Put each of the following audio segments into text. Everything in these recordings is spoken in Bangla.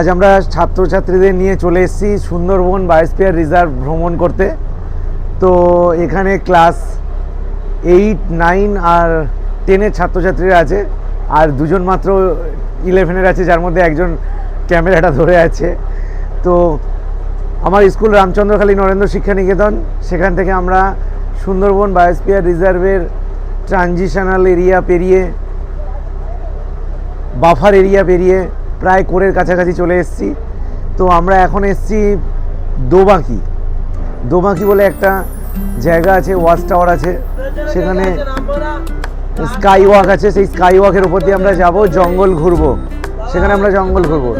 আজ আমরা ছাত্রছাত্রীদের নিয়ে চলে এসেছি সুন্দরবন বায়োস্পিয়ার রিজার্ভ ভ্রমণ করতে। তো এখানে ক্লাস এইট, নাইন আর টেনের ছাত্রছাত্রীরা আছে, আর দুজন মাত্র ইলেভেনের আছে, যার মধ্যে একজন ক্যামেরাটা ধরে আছে। তো আমার স্কুল রামচন্দ্রখালী নরেন্দ্র শিক্ষা নিকেতন, সেখান থেকে আমরা সুন্দরবন বায়োস্ফিয়ার রিজার্ভের ট্রানজিশনাল এরিয়া পেরিয়ে, বাফার এরিয়া পেরিয়ে প্রায় কোরের কাছাকাছি চলে এসেছি। তো আমরা এখন এসেছি দোবাকি। দোবাকি বলে একটা জায়গা আছে, ওয়াচ টাওয়ার আছে। সেখানে স্কাই ওয়াক আছে। সেই স্কাই ওয়াকের উপর দিয়ে আমরা যাব, জঙ্গল ঘুরবো। সেখানে আমরা জঙ্গল ঘুরবো।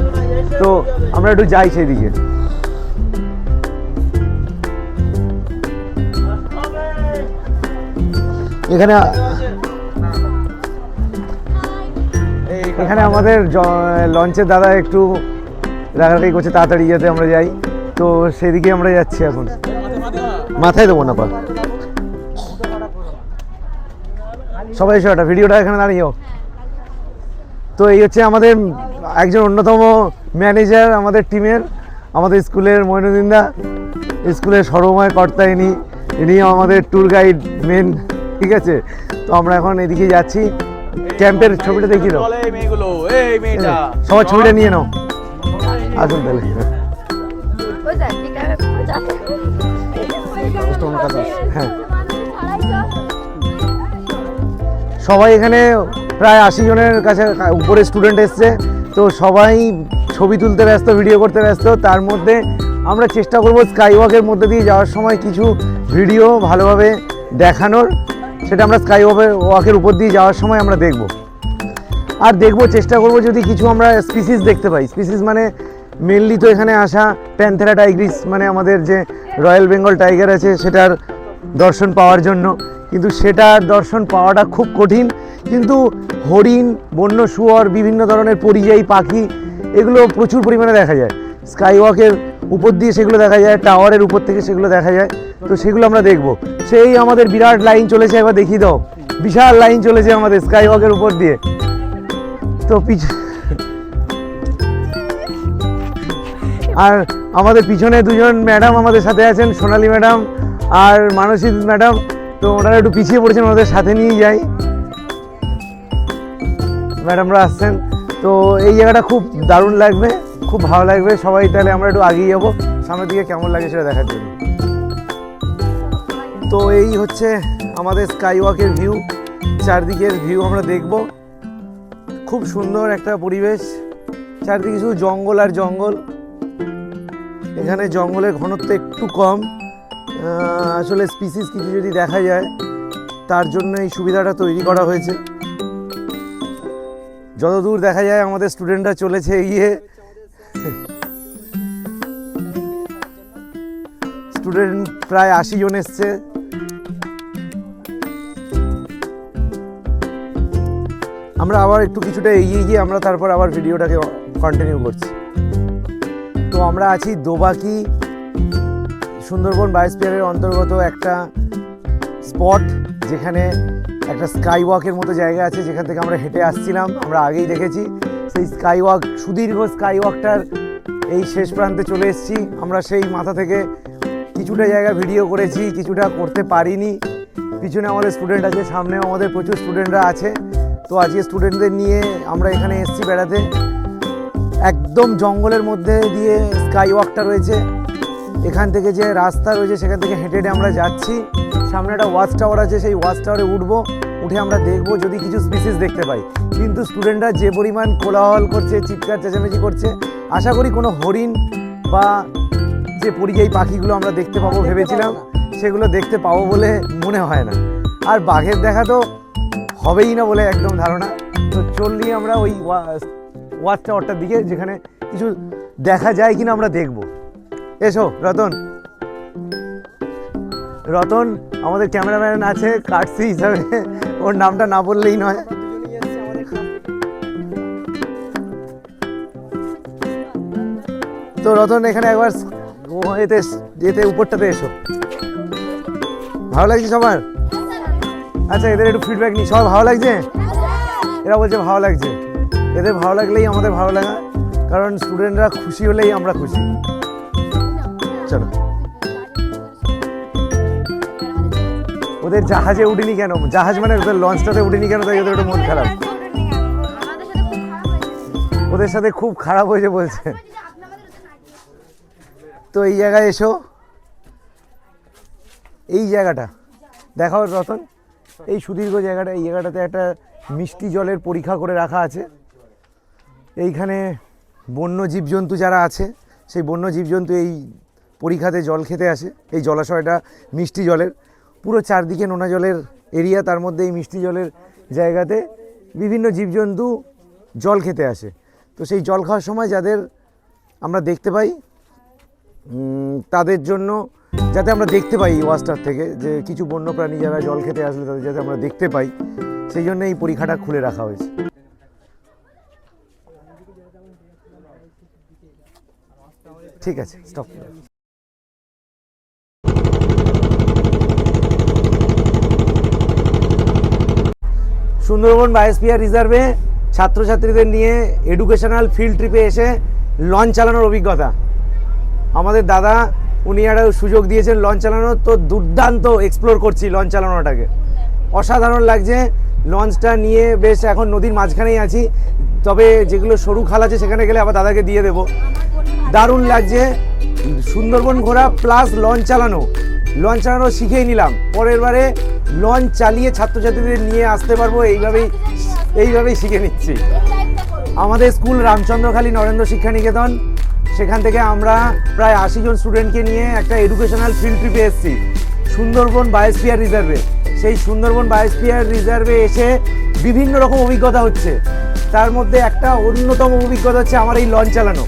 তো আমরা একটু যাই সেদিকে। এখানে এখানে আমাদের লঞ্চের দাদা একটু রাগারাগি করছে, তাড়াতাড়ি যাতে আমরা যাই। তো সেদিকে আমরা যাচ্ছি এখন। মাথায় দেবো না, পা। সবাই এসো একটা, ভিডিওটা এখানে দাঁড়িয়েও তো এই হচ্ছে আমাদের একজন অন্যতম ম্যানেজার আমাদের টিমের, আমাদের স্কুলের মইনুদ্দিন দা স্কুলের সর্বময় কর্তা ইনি। ইনি আমাদের ট্যুর গাইড মেন ঠিক আছে? তো আমরা এখন এদিকে যাচ্ছি। ক্যাম্পের ছবিটা দেখিয়ে দাও। সবার ছবিটা নিয়ে নাও। আসুন তাহলে। হ্যাঁ সবাই এখানে প্রায় আশি জনের কাছে উপরে স্টুডেন্ট এসছে। তো সবাই ছবি তুলতে ব্যস্ত ভিডিও করতে ব্যস্ত। তার মধ্যে আমরা চেষ্টা করব স্কাইওয়াকের মধ্যে দিয়ে যাওয়ার সময় কিছু ভিডিও ভালোভাবে দেখানোর। সেটা আমরা স্কাই ওয়াকের উপর দিয়ে যাওয়ার সময় আমরা দেখব। আর দেখব, চেষ্টা করব যদি কিছু আমরা স্পিসিস দেখতে পাই। স্পিসিস মানে মেনলি তো এখানে আসা প্যান্থেরা টাইগ্রিস মানে আমাদের যে রয়্যাল বেঙ্গল টাইগার আছে, সেটার দর্শন পাওয়ার জন্য। কিন্তু সেটার দর্শন পাওয়াটা খুব কঠিন। কিন্তু হরিণ, বন্য শুয়োর, বিভিন্ন ধরনের পরিযায়ী পাখি, এগুলো প্রচুর পরিমাণে দেখা যায়। স্কাই ওয়াকের উপর দিয়ে সেগুলো দেখা যায় টাওয়ারের উপর থেকে সেগুলো দেখা যায়। তো সেগুলো আমরা দেখব। সেই আমাদের বিরাট লাইন চলেছে, একবার দেখিয়ে দাও। বিশাল লাইন চলেছে আমাদের স্কাই ওয়াকের উপর দিয়ে। তো পিছ আর আমাদের পিছনে দুজন ম্যাডাম আমাদের সাথে আছেন, সোনালী ম্যাডাম আর মানসী ম্যাডাম। তো ওনারা একটু পিছিয়ে পড়েছেন, ওনাদের সাথে নিয়ে যাই। ম্যাডামরা আসছেন। তো এই জায়গাটা খুব দারুণ লাগবে, খুব ভালো লাগবে। সবাই তাহলে আমরা একটু আগিয়ে যাব। সামনের দিকে কেমন লাগে সেটা দেখার জন্য। তো এই হচ্ছে আমাদের স্কাই ওয়াকের ভিউ চারদিকের ভিউ আমরা দেখব। খুব সুন্দর একটা পরিবেশ। চারদিকে শুধু জঙ্গল আর জঙ্গল। এখানে জঙ্গলের ঘনত্ব একটু কম। আসলে স্পিসিস কিছু যদি দেখা যায়, তার জন্য এই সুবিধাটা তৈরি করা হয়েছে। যতদূর দেখা যায়, আমাদের স্টুডেন্টরা চলেছে এগিয়ে। স্টুডেন্ট প্রায় আশি জন এসছে। আমরা আবার একটু কিছুটা এগিয়ে গিয়ে আমরা তারপর আবার ভিডিওটাকে কন্টিনিউ করছি। তো আমরা আছি দোবাকি, সুন্দরবন বায়োস্পিয়ারের অন্তর্গত একটা স্পট যেখানে একটা স্কাই ওয়াকের মতো জায়গা আছে যেখান থেকে আমরা হেঁটে আসছিলাম, আমরা আগেই দেখেছি। সেই স্কাই ওয়াক সুদীর্ঘ স্কাই ওয়াকটার এই শেষ প্রান্তে চলে এসেছি। আমরা সেই মাথা থেকে কিছুটা জায়গা ভিডিও করেছি, কিছুটা করতে পারিনি। পিছনে আমাদের স্টুডেন্ট আছে, সামনেও আমাদের প্রচুর স্টুডেন্টরা আছে। তো আজকে স্টুডেন্টদের নিয়ে আমরা এখানে এসেছি বেড়াতে। একদম জঙ্গলের মধ্যে দিয়ে স্কাই ওয়াকটা রয়েছে। এখান থেকে যে রাস্তা রয়েছে সেখান থেকে হেঁটে হেঁটে আমরা যাচ্ছি। সামনে একটা ওয়াচ টাওয়ার আছে সেই ওয়াচ টাওয়ারে উঠবো উঠে আমরা দেখব যদি কিছু স্পিসিস দেখতে পাই। কিন্তু স্টুডেন্টরা যে পরিমাণ কোলাহল করছে চিৎকার চেঁচামেচি করছে আশা করি কোনো হরিণ বা যে পরিযায়ী পাখিগুলো আমরা দেখতে পাবো ভেবেছিলাম সেগুলো দেখতে পাবো বলে মনে হয় না। আর বাঘের দেখা তো হবেই না বলে একদম ধারণা। তো চললি আমরা ওই ওয়াচ টাওয়ারটার দিকে, যেখানে কিছু দেখা যায় কিনা আমরা দেখব। এসো, রতন। রতন, আমাদের ক্যামেরাম্যান আছে, কাটসি হিসাবে। ওর নামটা না বললেই নয়। তো রতন, এখানে একবার এতে এতে উপরটাতে এসো। ভালো লাগছে সবার? আচ্ছা এদের একটু ফিডব্যাক নিই। সবার ভালো লাগছে? এরা বলছে ভালো লাগছে। এদের ভালো লাগলেই আমাদের ভালো লাগা। কারণ স্টুডেন্টরা খুশি হলেই আমরা খুশি। চলো। ওদের জাহাজে উঠিনি কেন? জাহাজ মানে ওদের লঞ্চটাতে উঠিনি কেন? তাই ওদের একটু মন খারাপ। ওদের সাথে খুব খারাপ হয়েছে বলছে। তো এই জায়গায় এসো। এই জায়গাটা। দেখাও রতন। এই সুদীর্ঘ জায়গাটা, এই জায়গাটাতে একটা মিষ্টি জলের পরীক্ষা করে রাখা আছে। এইখানে বন্য জীবজন্তু যারা আছে, সেই বন্য জীবজন্তু এই পরীক্ষাতে জল খেতে আসে। এই জলাশয়টা মিষ্টি জলের। পুরো চারদিকে নোনা জলের এরিয়া, তার মধ্যে এই মিষ্টি জলের জায়গাতে বিভিন্ন জীবজন্তু জল খেতে আসে। তো সেই জল খাওয়ার সময় যাদের আমরা দেখতে পাই তাদের জন্য যাতে আমরা দেখতে পাই এই ওয়াস্টার থেকে যে কিছু বন্য প্রাণী যারা জল খেতে আসলে তাদের যাতে আমরা দেখতে পাই, সেই জন্য এই পরীক্ষাটা খুলে রাখা হয়েছে। ঠিক আছে স্টপ সুন্দরবন বায়োস্পিয়ার রিজার্ভে ছাত্রছাত্রীদের নিয়ে এডুকেশনাল ফিল্ড ট্রিপে এসে লঞ্চ চালানোর অভিজ্ঞতা। আমাদের দাদা উনি একটা সুযোগ দিয়েছেন লঞ্চ চালানোর, তো দুর্দান্ত এক্সপ্লোর করছি লঞ্চ চালানোটাকে। অসাধারণ লাগছে লঞ্চটা নিয়ে বেশ এখন নদীর মাঝখানেই আছি। তবে যেগুলো সরু খাল আছে, সেখানে গেলে আবার দাদাকে দিয়ে দেবো। দারুণ লাগছে, সুন্দরবন ঘোরা প্লাস লঞ্চ চালানো। লঞ্চ চালানো শিখেই নিলাম। পরের বারে লঞ্চ চালিয়ে ছাত্রছাত্রীদের নিয়ে আসতে পারব, এইভাবেই এইভাবেই শিখে নিচ্ছি। আমাদের স্কুল রামচন্দ্রখালী নরেন্দ্র শিক্ষা নিকেতন সেখান থেকে আমরা প্রায় আশি জন স্টুডেন্টকে নিয়ে একটা এডুকেশনাল ফিল্ড ট্রিপে এসেছি। সুন্দরবন বায়োস্পিয়ার রিজার্ভে সেই সুন্দরবন বায়োস্পিয়ার রিজার্ভে এসে বিভিন্ন রকম অভিজ্ঞতা হচ্ছে। তার মধ্যে একটা অন্যতম অভিজ্ঞতা হচ্ছে আমার এই লঞ্চ চালানো।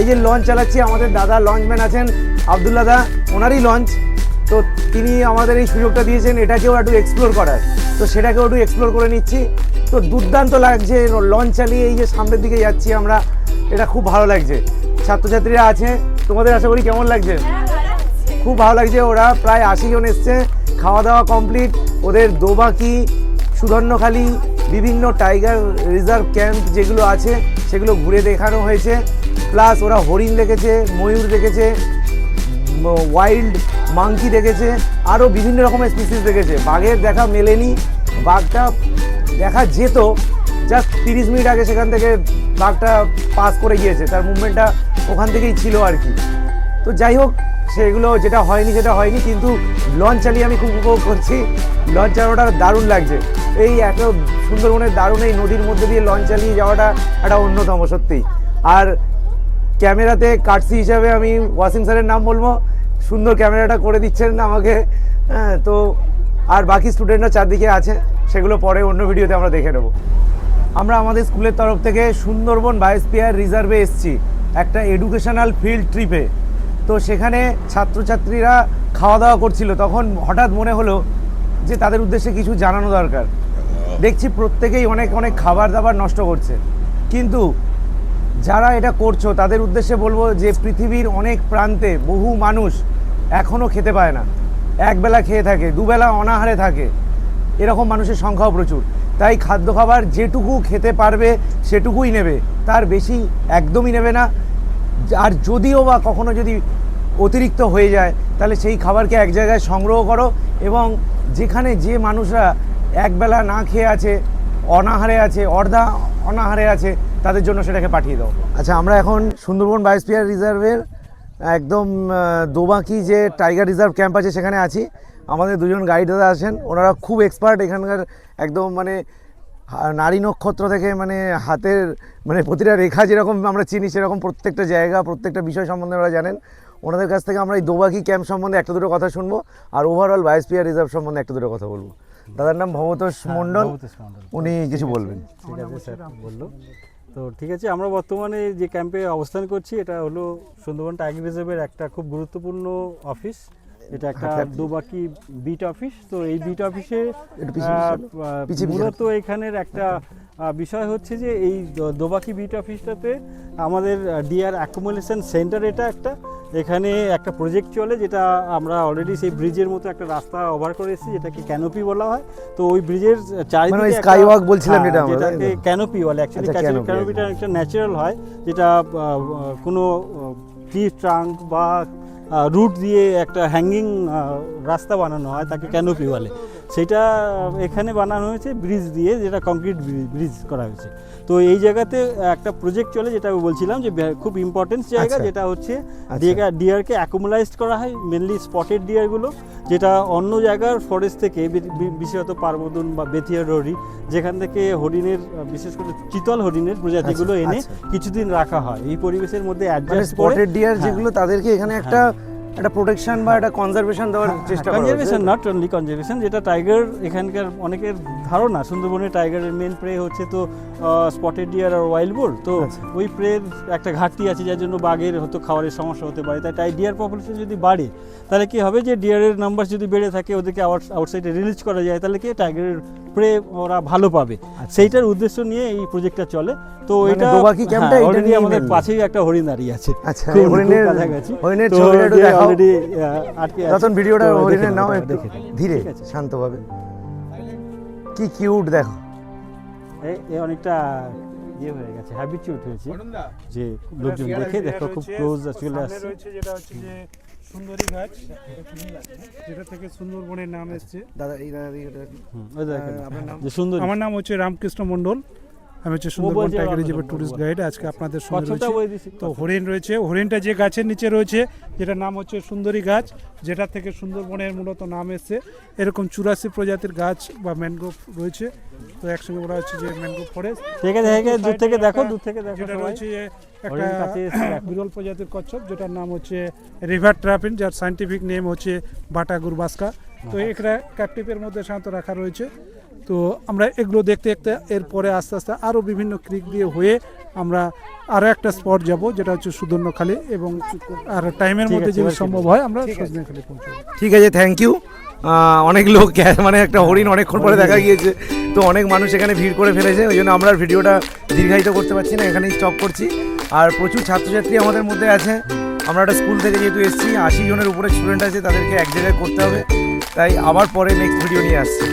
এই যে লঞ্চ চালাচ্ছি, আমাদের দাদা লঞ্চম্যান আছেন আবদুল্লা দা ওনারই লঞ্চ তো তিনি আমাদের এই সুযোগটা দিয়েছেন, এটাকেও একটু এক্সপ্লোর করার। তো সেটাকেও একটু এক্সপ্লোর করে নিচ্ছি। তো দুর্দান্ত লাগছে লঞ্চ চালিয়ে এই যে সামনের দিকে যাচ্ছি আমরা, এটা খুব ভালো লাগছে। ছাত্রছাত্রীরা আছে। তোমাদের আশা করি কেমন লাগছে? খুব ভালো লাগছে। ওরা প্রায় আশি জন এসছে। খাওয়া দাওয়া কমপ্লিট ওদের দোবাকি, সুধর্ণখালী, বিভিন্ন টাইগার রিজার্ভ ক্যাম্প যেগুলো আছে, সেগুলো ঘুরে দেখানো হয়েছে। প্লাস ওরা হরিণ দেখেছে, ময়ূর দেখেছে ওয়াইল্ড মাংকি দেখেছে আরও বিভিন্ন রকমের স্পিসিস দেখেছে। বাঘের দেখা মেলেনি। বাঘটা দেখা যেত। জাস্ট তিরিশ মিনিট আগে সেখান থেকে বাঘটা পাস করে গিয়েছে। তার মুভমেন্টটা ওখান থেকেই ছিল আর কি। তো যাই হোক, সেগুলো যেটা হয়নি সেটা হয়নি, কিন্তু লঞ্চ চালিয়ে আমি খুব উপভোগ করছি। লঞ্চ চালানোটা দারুণ লাগছে। এই এত সুন্দরবনের দারুণ এই নদীর মধ্যে দিয়ে লঞ্চ চালিয়ে যাওয়াটা একটা অন্যতম সত্যি। আর ক্যামেরাতে কাটসি হিসাবে আমি ওয়াসিম স্যারের নাম বলব। সুন্দর ক্যামেরাটা করে দিচ্ছেন আমাকে। হ্যাঁ তো আর বাকি স্টুডেন্টরা চারদিকে আছে, সেগুলো পরে অন্য ভিডিওতে আমরা দেখে নেব। আমরা আমাদের স্কুলের তরফ থেকে সুন্দরবন বায়োস্পিয়ার রিজার্ভে এসেছি। একটা এডুকেশনাল ফিল্ড ট্রিপে তো সেখানে ছাত্রছাত্রীরা খাওয়া দাওয়া করছিল। তখন হঠাৎ মনে হলো যে তাদের উদ্দেশ্যে কিছু জানানো দরকার। দেখছি প্রত্যেকেই অনেক অনেক খাবার দাবার নষ্ট করছে। কিন্তু যারা এটা করছ, তাদের উদ্দেশ্যে বলব যে পৃথিবীর অনেক প্রান্তে বহু মানুষ এখনও খেতে পায় না। একবেলা খেয়ে থাকে, দুবেলা অনাহারে থাকে। এরকম মানুষের সংখ্যাও প্রচুর। তাই খাদ্য খাবার যেটুকু খেতে পারবে, সেটুকুই নেবে। তার বেশি একদমই নেবে না। আর যদিও বা কখনো যদি অতিরিক্ত হয়ে যায়, তাহলে সেই খাবারকে এক জায়গায় সংগ্রহ করো এবং যেখানে যে মানুষরা একবেলা না খেয়ে আছে, অনাহারে আছে, অর্ধা অনাহারে আছে, তাদের জন্য সেটাকে পাঠিয়ে দাও। আচ্ছা আমরা এখন সুন্দরবন বায়োস্পিয়ার রিজার্ভের একদম দোবাকি যে টাইগার রিজার্ভ ক্যাম্প আছে, সেখানে আছি। আমাদের দুজন গাইড দাদা আছেন ওনারা খুব এক্সপার্ট এখানকার একদম মানে নারী নক্ষত্র থেকে মানে হাতের মানে প্রতিটা রেখা যেরকম আমরা চিনি সেরকম প্রত্যেকটা জায়গা প্রত্যেকটা বিষয় সম্বন্ধে ওরা জানেন। ওনাদের কাছ থেকে আমরা এই দোবাকি ক্যাম্প সম্বন্ধে একটা দুটো কথা শুনব আর ওভারঅল বায়োস্পিয়ার রিজার্ভ সম্বন্ধে একটা দুটো কথা বলব। দাদার নাম ভবতোষ মণ্ডল। ভবতোষ মণ্ডল। উনি কিছু বলবেন। ঠিক আছে স্যার বলল। তো ঠিক আছে আমরা বর্তমানে যে ক্যাম্পে অবস্থান করছি এটা হলো সুন্দরবন টাইগার রিজার্ভের একটা খুব গুরুত্বপূর্ণ অফিস এটা একটা দুবাকি বিট অফিস তো এই বিট অফিসে মূলত এখানের একটা বিষয় হচ্ছে যে এই দোবাকি বিট অফিসটাতে আমাদের ডিআর অ্যাকুমুলেশন সেন্টার এটা একটা এখানে একটা প্রজেক্ট চলে যেটা আমরা অলরেডি সেই ব্রিজের মতো একটা রাস্তা ওভার করে এসেছি যেটাকে ক্যানোপি বলা হয়। তো ওই ব্রিজের চারিদিকে মানে ওই বলছিলাম হ্যাঁ, যেটা যেটাকে ক্যানোপি বলে অ্যাকচুয়ালি আচ্ছা, ক্যানোপিটা একটা ন্যাচারাল হয় যেটা কোনো ট্রি ট্রাঙ্ক বা রুট দিয়ে একটা হ্যাঙ্গিং রাস্তা বানানো হয় তাকে ক্যানোপি বলে। সেটা এখানে বানানো হয়েছে ব্রিজ দিয়ে যেটা কংক্রিট ব্রিজ করা হয়েছে তো এই জায়গাতে একটা প্রজেক্ট চলে যেটা আমি বলছিলাম যে খুব ইম্পর্টেন্ট জায়গা আচ্ছা। যেটা হচ্ছে আচ্ছা। ডিয়ারকে অ্যাকুমুলাইজড করা হয় মেনলি স্পটেড ডিয়ারগুলো যেটা অন্য জায়গার ফরেস্ট থেকে বিশেষত পার্বদন বা বেথিয়া ররি যেখান থেকে হরিণের বিশেষ করে চিতল হরিণের প্রজাতিগুলো আচ্ছা, এনে আচ্ছা। কিছুদিন রাখা হয় এই পরিবেশের মধ্যে অ্যাডজাস্ট করে স্পটেড ডিয়ার হ্যাঁ। যেগুলো তাদেরকে এখানে একটা একটা প্রোটেকশন বা একটা কনজারভেশন দেওয়ার চেষ্টা করা কনজারভেশন হচ্ছে নট অনলি কনজারভেশন যেটা টাইগার এখানকার অনেকের ধারণা সুন্দরবনে টাইগারের মেন প্রে হচ্ছে তো স্পটেড ডিয়ার আর ওয়াইল্ড বোর তো আচ্ছা। ওই প্রের একটা ঘাটতি আছে যার জন্য বাঘের হয়তো খাবারের সমস্যা হতে পারে। তাই টাই ডিয়ার পপুলেশন যদি বাড়ে তাহলে কি হবে যে ডিয়ারের নাম্বার যদি বেড়ে থাকে ওদেরকে আউটসাইডে রিলিজ করা যায় তাহলে কি টাইগারের প্রে ওরা ভালো পাবে। সেইটার উদ্দেশ্য নিয়ে এই প্রজেক্টটা চলে। তো আচ্ছা। মানে এটা ক্যাম্পটা এটা নিয়েই আমাদের পাশেই একটা হরিণ দাঁড়িয়ে আছে। আচ্ছা হরিণের। হরিণের ছবিটা দেখাও already, আটকে আছে। রতন ভিডিওটা দেখে হরিণের নাও একটু দেখে ধীরে শান্তভাবে। কি কিউট দেখো। এ- অনেকটা ইয়ে হয়ে গেছে হ্যাবিচুয়েট হয়েছে যে লোকজন দেখে দেখো খুব ক্লোজ চলে আসছে। যেটা হচ্ছে যে সুন্দরী গাছ যেটা থেকে সুন্দরবনের নাম এসেছে। দাদা এই দাদা আপনার নাম? সুন্দর। আমার নাম হচ্ছে রামকৃষ্ণ মণ্ডল। আমি হচ্ছে সুন্দরবন টাইগার রিজার্ভের বল, টুরিস্ট গাইড আজকে আপনাদের সঙ্গে রয়েছে। তো হরিণ রয়েছে হরিণটা যে গাছের নিচে রয়েছে যেটা নাম হচ্ছে সুন্দরী গাছ যেটা থেকে সুন্দরবনের মূলত নাম এসছে। এরকম চুরাশি প্রজাতির গাছ বা ম্যানগ্রোভ রয়েছে। তো একসঙ্গে ওরা হচ্ছে যে ম্যানগ্রোভ ফরেস্ট ঠিক আছে দূর থেকে দেখো দূর থেকে দেখো যেটা রয়েছে যে একটা। বিরল প্রজাতির কচ্ছপ যেটার নাম হচ্ছে রিভার ট্রাপিন যার সাইন্টিফিক নেম হচ্ছে বাটা গুরবাস্কা। তো এখানে ক্যাপটিভের মধ্যে শান্ত রাখা রয়েছে। তো আমরা এগুলো দেখতে দেখতে এরপরে আস্তে আস্তে আরও বিভিন্ন ক্রিক দিয়ে হয়ে আমরা আরও একটা স্পট যাব যেটা হচ্ছে সুদর্ণখালী এবং আর টাইমের মধ্যে যদি সম্ভব হয় আমরা সুদর্ণখালী পৌঁছাবো। ঠিক আছে থ্যাংক ইউ অনেক লোক মানে একটা হরিণ অনেকক্ষণ পরে দেখা গিয়েছে তো অনেক মানুষ এখানে ভিড় করে ফেলেছে ওই জন্য আমরা ভিডিওটা দীর্ঘায়িত করতে পারছি না এখানেই স্টপ করছি। আর প্রচুর ছাত্রছাত্রী আমাদের মধ্যে আছে। আমরা একটা স্কুল থেকে যেহেতু এসেছি আশি জনের উপরে স্টুডেন্ট আছে তাদেরকে এক জায়গায় করতে হবে। তাই আবার পরে নেক্সট ভিডিও নিয়ে আসছি।